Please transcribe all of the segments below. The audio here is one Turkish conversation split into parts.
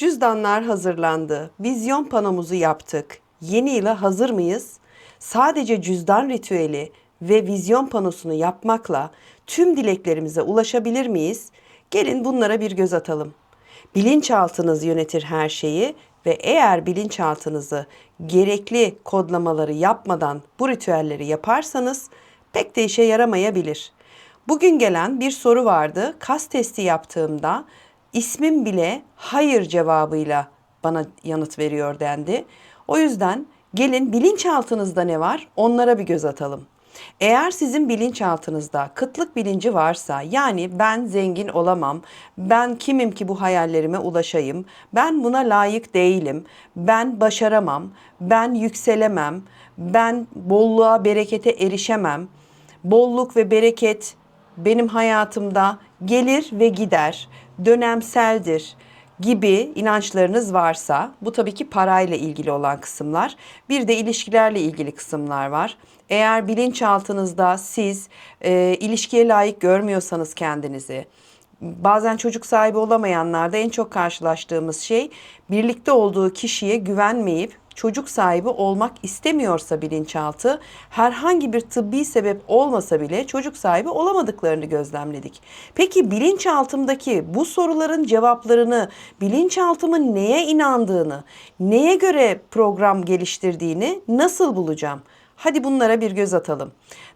Cüzdanlar hazırlandı. Vizyon panomuzu yaptık. Yeni yıla hazır mıyız? Sadece cüzdan ritüeli ve vizyon panosunu yapmakla tüm dileklerimize ulaşabilir miyiz? Gelin bunlara bir göz atalım. Bilinçaltınız yönetir her şeyi ve eğer bilinçaltınızı gerekli kodlamaları yapmadan bu ritüelleri yaparsanız pek de işe yaramayabilir. Bugün gelen bir soru vardı. Kas testi yaptığımda ismim bile hayır cevabıyla bana yanıt veriyor dendi. O yüzden gelin bilinçaltınızda ne var onlara bir göz atalım. Eğer sizin bilinçaltınızda kıtlık bilinci varsa yani ben zengin olamam, ben kimim ki bu hayallerime ulaşayım, ben buna layık değilim, ben başaramam, ben yükselemem, ben bolluğa, berekete erişemem, bolluk ve bereket benim hayatımda gelir ve gider, dönemseldir gibi inançlarınız varsa bu tabii ki parayla ilgili olan kısımlar. Bir de ilişkilerle ilgili kısımlar var. Eğer bilinçaltınızda siz e, ilişkiye layık görmüyorsanız kendinizi, bazen çocuk sahibi olamayanlarda en çok karşılaştığımız şey birlikte olduğu kişiye güvenmeyip çocuk sahibi olmak istemiyorsa bilinçaltı herhangi bir tıbbi sebep olmasa bile çocuk sahibi olamadıklarını gözlemledik. Peki bilinçaltımdaki bu soruların cevaplarını, bilinçaltımın neye inandığını, neye göre program geliştirdiğini nasıl bulacağım? Hadi bunlara bir göz atalım.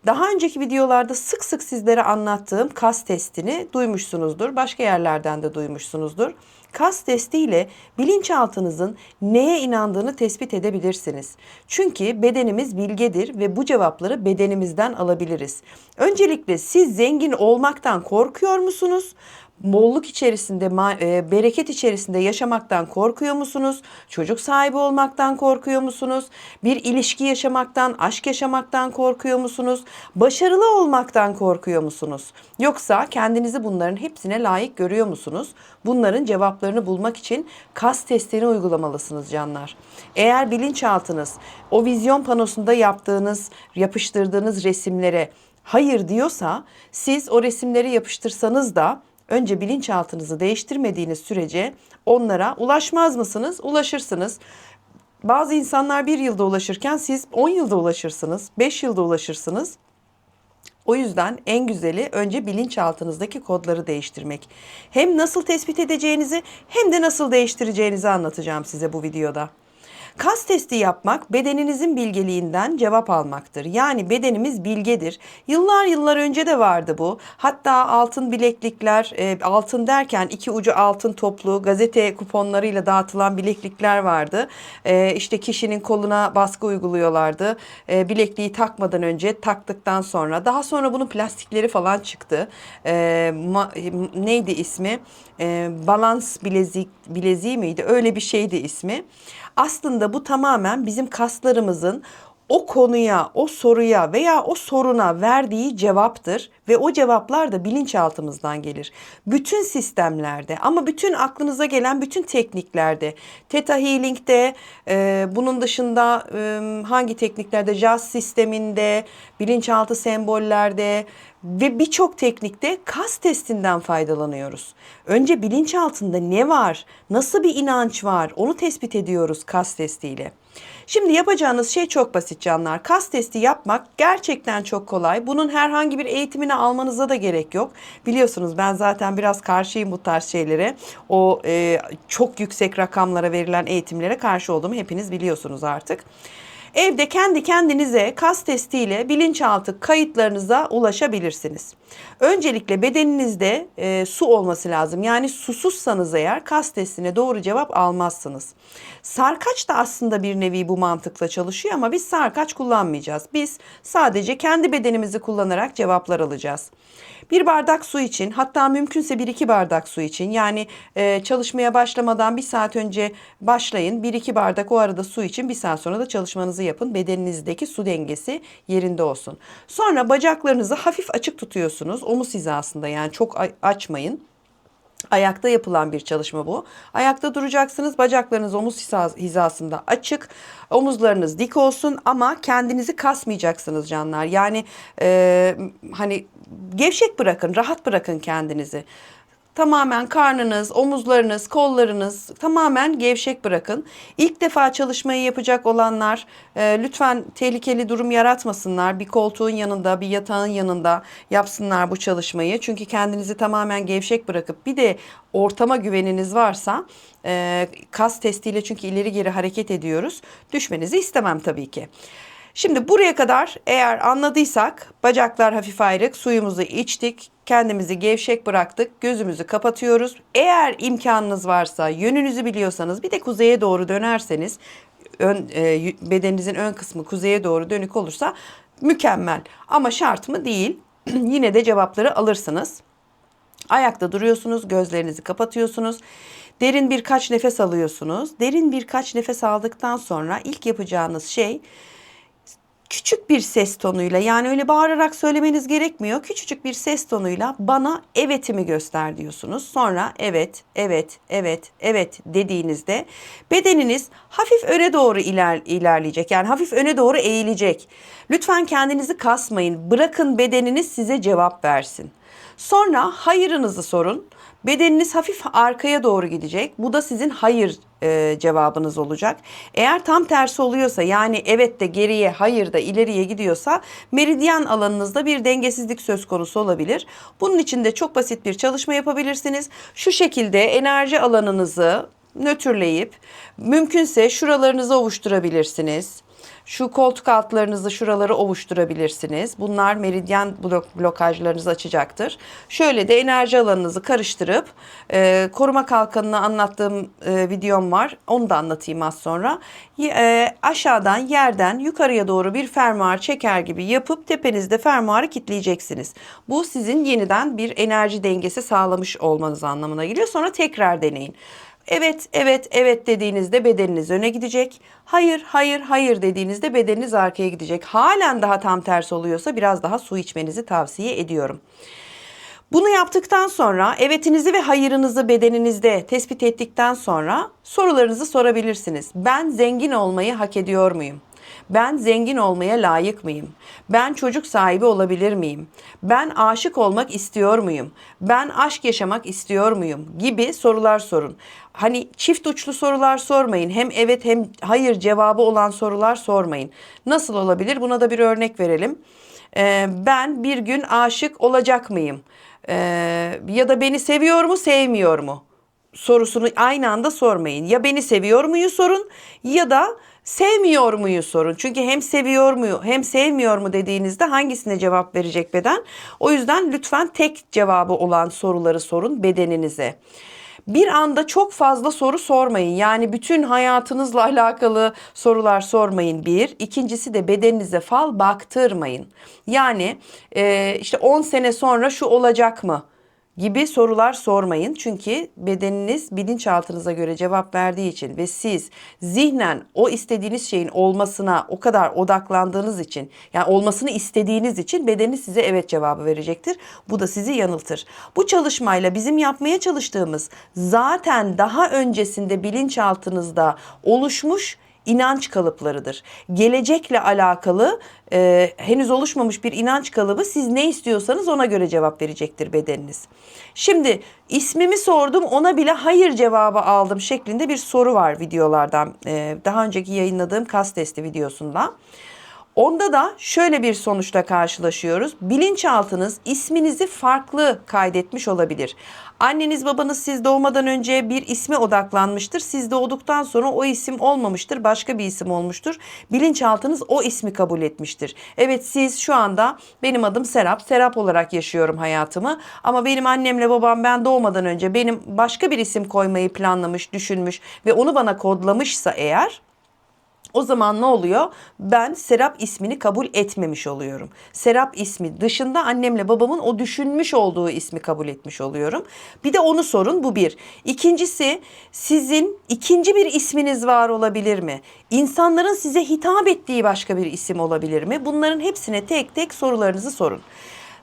Daha önceki videolarda sık sık sizlere anlattığım kas testini duymuşsunuzdur. Başka yerlerden de duymuşsunuzdur. Kas testiyle bilinçaltınızın neye inandığını tespit edebilirsiniz. Çünkü bedenimiz bilgedir ve bu cevapları bedenimizden alabiliriz. Öncelikle siz zengin olmaktan korkuyor musunuz? Bolluk içerisinde, e, bereket içerisinde yaşamaktan korkuyor musunuz? Çocuk sahibi olmaktan korkuyor musunuz? Bir ilişki yaşamaktan, aşk yaşamaktan korkuyor musunuz? Başarılı olmaktan korkuyor musunuz? Yoksa kendinizi bunların hepsine layık görüyor musunuz? Bunların cevaplarını bulmak için kas testini uygulamalısınız canlar. Eğer bilinçaltınız o vizyon panosunda yaptığınız, yapıştırdığınız resimlere hayır diyorsa siz o resimleri yapıştırsanız da önce bilinçaltınızı değiştirmediğiniz sürece onlara ulaşmaz mısınız? Ulaşırsınız. Bazı insanlar bir yılda ulaşırken siz 10 yılda ulaşırsınız, 5 yılda ulaşırsınız. O yüzden en güzeli önce bilinçaltınızdaki kodları değiştirmek. Hem nasıl tespit edeceğinizi hem de nasıl değiştireceğinizi anlatacağım size bu videoda. Kas testi yapmak bedeninizin bilgeliğinden cevap almaktır. Yani bedenimiz bilgedir. Yıllar yıllar önce de vardı bu. Hatta altın bileklikler, e, altın derken iki ucu altın toplu gazete kuponlarıyla dağıtılan bileklikler vardı. E, işte kişinin koluna baskı uyguluyorlardı. E, bilekliği takmadan önce taktıktan sonra. Daha sonra bunun plastikleri falan çıktı. E, ma, neydi ismi? E, balans bilezik bileziği miydi? Öyle bir şeydi ismi. Aslında bu tamamen bizim kaslarımızın o konuya, o soruya veya o soruna verdiği cevaptır ve o cevaplar da bilinçaltımızdan gelir. Bütün sistemlerde ama bütün aklınıza gelen bütün tekniklerde, Theta Healing'de, e, bunun dışında e, hangi tekniklerde, jazz sisteminde, bilinçaltı sembollerde ve birçok teknikte kas testinden faydalanıyoruz. Önce bilinçaltında ne var, nasıl bir inanç var onu tespit ediyoruz kas testiyle. Şimdi yapacağınız şey çok basit canlar. Kas testi yapmak gerçekten çok kolay. Bunun herhangi bir eğitimini almanıza da gerek yok. Biliyorsunuz ben zaten biraz karşıyım bu tarz şeylere. O e, çok yüksek rakamlara verilen eğitimlere karşı olduğumu hepiniz biliyorsunuz artık. Evde kendi kendinize kas testiyle bilinçaltı kayıtlarınıza ulaşabilirsiniz. Öncelikle bedeninizde e, su olması lazım. Yani susuzsanız eğer kas testine doğru cevap almazsınız. Sarkaç da aslında bir nevi bu mantıkla çalışıyor ama biz sarkaç kullanmayacağız. Biz sadece kendi bedenimizi kullanarak cevaplar alacağız. Bir bardak su için hatta mümkünse bir iki bardak su için yani e, çalışmaya başlamadan bir saat önce başlayın. Bir iki bardak o arada su için bir saat sonra da çalışmanızı yapın. Bedeninizdeki su dengesi yerinde olsun. Sonra bacaklarınızı hafif açık tutuyorsunuz. Omuz hizasında yani çok açmayın. Ayakta yapılan bir çalışma bu. Ayakta duracaksınız. Bacaklarınız omuz hizasında açık. Omuzlarınız dik olsun ama kendinizi kasmayacaksınız canlar. Yani e, hani gevşek bırakın, rahat bırakın kendinizi. Tamamen karnınız, omuzlarınız, kollarınız tamamen gevşek bırakın. İlk defa çalışmayı yapacak olanlar e, lütfen tehlikeli durum yaratmasınlar. Bir koltuğun yanında, bir yatağın yanında yapsınlar bu çalışmayı. Çünkü kendinizi tamamen gevşek bırakıp bir de ortama güveniniz varsa e, kas testiyle çünkü ileri geri hareket ediyoruz. Düşmenizi istemem tabii ki. Şimdi buraya kadar eğer anladıysak bacaklar hafif ayrık, suyumuzu içtik, kendimizi gevşek bıraktık, gözümüzü kapatıyoruz. Eğer imkanınız varsa, yönünüzü biliyorsanız bir de kuzeye doğru dönerseniz, ön, e, bedeninizin ön kısmı kuzeye doğru dönük olursa mükemmel. Ama şart mı değil. Yine de cevapları alırsınız. Ayakta duruyorsunuz, gözlerinizi kapatıyorsunuz. Derin birkaç nefes alıyorsunuz. Derin birkaç nefes aldıktan sonra ilk yapacağınız şey küçük bir ses tonuyla yani öyle bağırarak söylemeniz gerekmiyor. Küçücük bir ses tonuyla bana evetimi göster diyorsunuz. Sonra evet, evet, evet, evet dediğinizde bedeniniz hafif öne doğru iler, ilerleyecek. Yani hafif öne doğru eğilecek. Lütfen kendinizi kasmayın. Bırakın bedeniniz size cevap versin. Sonra hayırınızı sorun. Bedeniniz hafif arkaya doğru gidecek. Bu da sizin hayır e, cevabınız olacak. Eğer tam tersi oluyorsa yani evet de geriye hayır da ileriye gidiyorsa meridyen alanınızda bir dengesizlik söz konusu olabilir. Bunun için de çok basit bir çalışma yapabilirsiniz. Şu şekilde enerji alanınızı nötrleyip mümkünse şuralarınızı ovuşturabilirsiniz. Şu koltuk altlarınızı şuraları ovuşturabilirsiniz. Bunlar meridyen blok, blokajlarınızı açacaktır. Şöyle de enerji alanınızı karıştırıp e, koruma kalkanını anlattığım e, videom var. Onu da anlatayım az sonra. E, aşağıdan yerden yukarıya doğru bir fermuar çeker gibi yapıp tepenizde fermuarı kitleyeceksiniz. Bu sizin yeniden bir enerji dengesi sağlamış olmanız anlamına geliyor. Sonra tekrar deneyin. Evet, evet, evet dediğinizde bedeniniz öne gidecek. Hayır, hayır, hayır dediğinizde bedeniniz arkaya gidecek. Halen daha tam tersi oluyorsa biraz daha su içmenizi tavsiye ediyorum. Bunu yaptıktan sonra evetinizi ve hayırınızı bedeninizde tespit ettikten sonra sorularınızı sorabilirsiniz. Ben zengin olmayı hak ediyor muyum? Ben zengin olmaya layık mıyım? Ben çocuk sahibi olabilir miyim? Ben aşık olmak istiyor muyum? Ben aşk yaşamak istiyor muyum? Gibi sorular sorun. Hani çift uçlu sorular sormayın. Hem evet hem hayır cevabı olan sorular sormayın. Nasıl olabilir? Buna da bir örnek verelim. Ee, ben bir gün aşık olacak mıyım? Ee, ya da beni seviyor mu, sevmiyor mu? sorusunu aynı anda sormayın. Ya beni seviyor muyu sorun ya da sevmiyor muyu sorun. Çünkü hem seviyor muyu hem sevmiyor mu dediğinizde hangisine cevap verecek beden? O yüzden lütfen tek cevabı olan soruları sorun bedeninize. Bir anda çok fazla soru sormayın. Yani bütün hayatınızla alakalı sorular sormayın bir. İkincisi de bedeninize fal baktırmayın. Yani e, işte 10 sene sonra şu olacak mı? Gibi sorular sormayın. Çünkü bedeniniz bilinçaltınıza göre cevap verdiği için ve siz zihnen o istediğiniz şeyin olmasına o kadar odaklandığınız için yani olmasını istediğiniz için bedeniniz size evet cevabı verecektir. Bu da sizi yanıltır. Bu çalışmayla bizim yapmaya çalıştığımız zaten daha öncesinde bilinçaltınızda oluşmuş inanç kalıplarıdır. Gelecekle alakalı e, henüz oluşmamış bir inanç kalıbı siz ne istiyorsanız ona göre cevap verecektir bedeniniz. Şimdi ismimi sordum ona bile hayır cevabı aldım şeklinde bir soru var videolardan. E, daha önceki yayınladığım kas testi videosunda. Onda da şöyle bir sonuçla karşılaşıyoruz. Bilinçaltınız isminizi farklı kaydetmiş olabilir. Anneniz babanız siz doğmadan önce bir isme odaklanmıştır. Siz doğduktan sonra o isim olmamıştır. Başka bir isim olmuştur. Bilinçaltınız o ismi kabul etmiştir. Evet siz şu anda benim adım Serap. Serap olarak yaşıyorum hayatımı. Ama benim annemle babam ben doğmadan önce benim başka bir isim koymayı planlamış, düşünmüş ve onu bana kodlamışsa eğer o zaman ne oluyor? Ben Serap ismini kabul etmemiş oluyorum. Serap ismi dışında annemle babamın o düşünmüş olduğu ismi kabul etmiş oluyorum. Bir de onu sorun bu bir. İkincisi sizin ikinci bir isminiz var olabilir mi? İnsanların size hitap ettiği başka bir isim olabilir mi? Bunların hepsine tek tek sorularınızı sorun.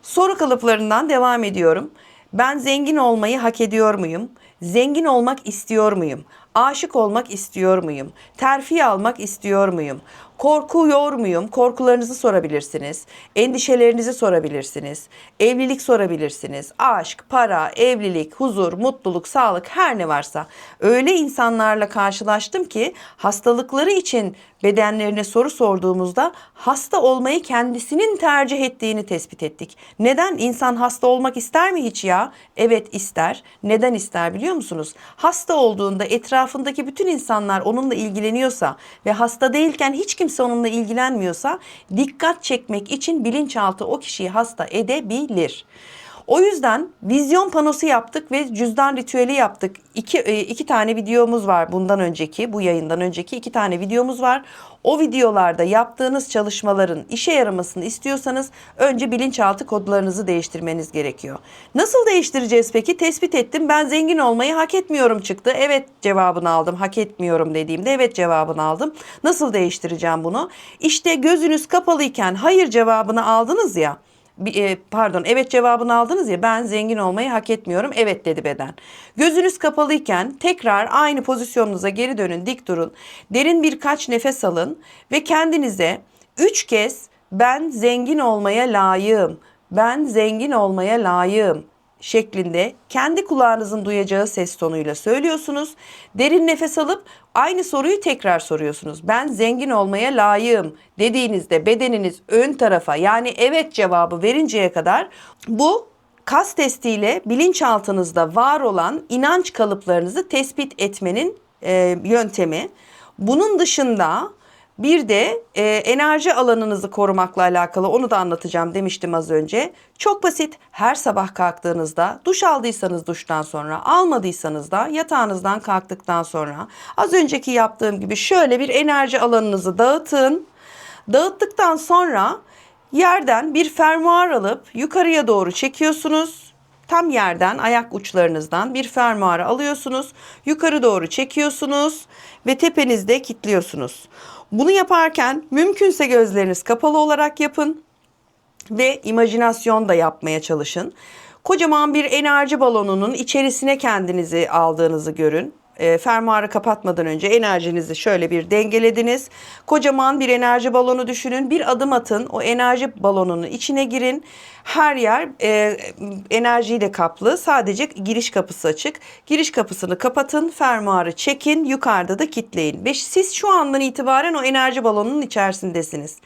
Soru kalıplarından devam ediyorum. Ben zengin olmayı hak ediyor muyum? Zengin olmak istiyor muyum? Aşık olmak istiyor muyum? Terfi almak istiyor muyum? Korkuyor muyum? Korkularınızı sorabilirsiniz. Endişelerinizi sorabilirsiniz. Evlilik sorabilirsiniz. Aşk, para, evlilik, huzur, mutluluk, sağlık her ne varsa. Öyle insanlarla karşılaştım ki hastalıkları için bedenlerine soru sorduğumuzda hasta olmayı kendisinin tercih ettiğini tespit ettik. Neden? insan hasta olmak ister mi hiç ya? Evet ister. Neden ister biliyor musunuz? Hasta olduğunda etrafındaki bütün insanlar onunla ilgileniyorsa ve hasta değilken hiç kimse onunla ilgilenmiyorsa dikkat çekmek için bilinçaltı o kişiyi hasta edebilir. O yüzden vizyon panosu yaptık ve cüzdan ritüeli yaptık. İki, e, iki tane videomuz var bundan önceki, bu yayından önceki iki tane videomuz var. O videolarda yaptığınız çalışmaların işe yaramasını istiyorsanız önce bilinçaltı kodlarınızı değiştirmeniz gerekiyor. Nasıl değiştireceğiz peki? Tespit ettim ben zengin olmayı hak etmiyorum çıktı. Evet cevabını aldım. Hak etmiyorum dediğimde evet cevabını aldım. Nasıl değiştireceğim bunu? İşte gözünüz kapalıyken hayır cevabını aldınız ya pardon evet cevabını aldınız ya ben zengin olmayı hak etmiyorum. Evet dedi beden. Gözünüz kapalıyken tekrar aynı pozisyonunuza geri dönün dik durun. Derin birkaç nefes alın ve kendinize üç kez ben zengin olmaya layığım. Ben zengin olmaya layığım şeklinde kendi kulağınızın duyacağı ses tonuyla söylüyorsunuz. Derin nefes alıp aynı soruyu tekrar soruyorsunuz. Ben zengin olmaya layığım dediğinizde bedeniniz ön tarafa yani evet cevabı verinceye kadar bu kas testiyle bilinçaltınızda var olan inanç kalıplarınızı tespit etmenin e, yöntemi. Bunun dışında bir de e, enerji alanınızı korumakla alakalı onu da anlatacağım demiştim az önce. Çok basit. Her sabah kalktığınızda duş aldıysanız duştan sonra, almadıysanız da yatağınızdan kalktıktan sonra az önceki yaptığım gibi şöyle bir enerji alanınızı dağıtın. Dağıttıktan sonra yerden bir fermuar alıp yukarıya doğru çekiyorsunuz. Tam yerden ayak uçlarınızdan bir fermuarı alıyorsunuz. Yukarı doğru çekiyorsunuz ve tepenizde kilitliyorsunuz. Bunu yaparken mümkünse gözleriniz kapalı olarak yapın ve imajinasyon da yapmaya çalışın. Kocaman bir enerji balonunun içerisine kendinizi aldığınızı görün e, fermuarı kapatmadan önce enerjinizi şöyle bir dengelediniz. Kocaman bir enerji balonu düşünün. Bir adım atın. O enerji balonunun içine girin. Her yer e, enerjiyle kaplı. Sadece giriş kapısı açık. Giriş kapısını kapatın. Fermuarı çekin. Yukarıda da kitleyin. Ve siz şu andan itibaren o enerji balonunun içerisindesiniz.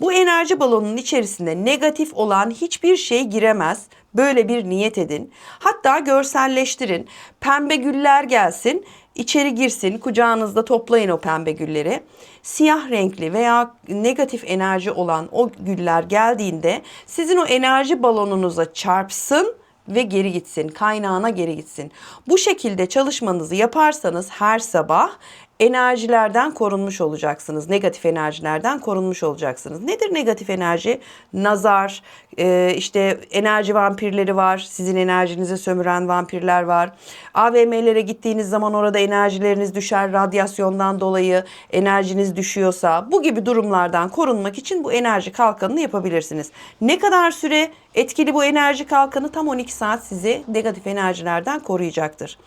Bu enerji balonunun içerisinde negatif olan hiçbir şey giremez. Böyle bir niyet edin. Hatta görselleştirin. Pembe güller gelsin, içeri girsin, kucağınızda toplayın o pembe gülleri. Siyah renkli veya negatif enerji olan o güller geldiğinde sizin o enerji balonunuza çarpsın ve geri gitsin, kaynağına geri gitsin. Bu şekilde çalışmanızı yaparsanız her sabah enerjilerden korunmuş olacaksınız. Negatif enerjilerden korunmuş olacaksınız. Nedir negatif enerji? Nazar, e, işte enerji vampirleri var. Sizin enerjinizi sömüren vampirler var. AVM'lere gittiğiniz zaman orada enerjileriniz düşer. Radyasyondan dolayı enerjiniz düşüyorsa bu gibi durumlardan korunmak için bu enerji kalkanını yapabilirsiniz. Ne kadar süre etkili bu enerji kalkanı? Tam 12 saat sizi negatif enerjilerden koruyacaktır.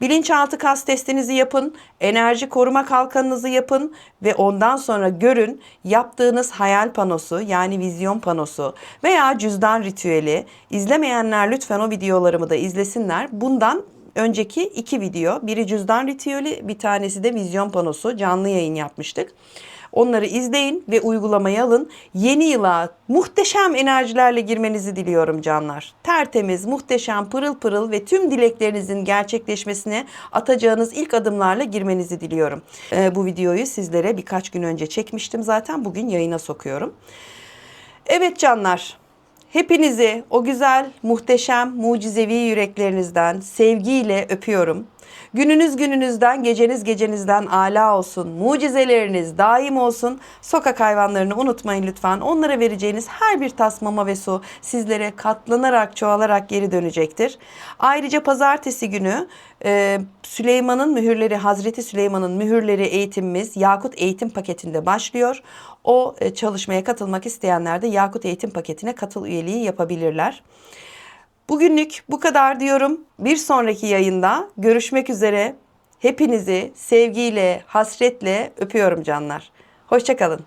Bilinçaltı kas testinizi yapın, enerji koruma kalkanınızı yapın ve ondan sonra görün yaptığınız hayal panosu yani vizyon panosu veya cüzdan ritüeli izlemeyenler lütfen o videolarımı da izlesinler. Bundan önceki iki video biri cüzdan ritüeli bir tanesi de vizyon panosu canlı yayın yapmıştık. Onları izleyin ve uygulamaya alın. Yeni yıla muhteşem enerjilerle girmenizi diliyorum canlar. Tertemiz, muhteşem, pırıl pırıl ve tüm dileklerinizin gerçekleşmesine atacağınız ilk adımlarla girmenizi diliyorum. Ee, bu videoyu sizlere birkaç gün önce çekmiştim zaten. Bugün yayına sokuyorum. Evet canlar, hepinizi o güzel, muhteşem, mucizevi yüreklerinizden sevgiyle öpüyorum. Gününüz gününüzden, geceniz gecenizden ala olsun. Mucizeleriniz daim olsun. Sokak hayvanlarını unutmayın lütfen. Onlara vereceğiniz her bir tas mama ve su sizlere katlanarak, çoğalarak geri dönecektir. Ayrıca pazartesi günü e, Süleyman'ın mühürleri, Hazreti Süleyman'ın mühürleri eğitimimiz Yakut eğitim paketinde başlıyor. O e, çalışmaya katılmak isteyenler de Yakut eğitim paketine katıl üyeliği yapabilirler. Bugünlük bu kadar diyorum. Bir sonraki yayında görüşmek üzere. Hepinizi sevgiyle, hasretle öpüyorum canlar. Hoşçakalın.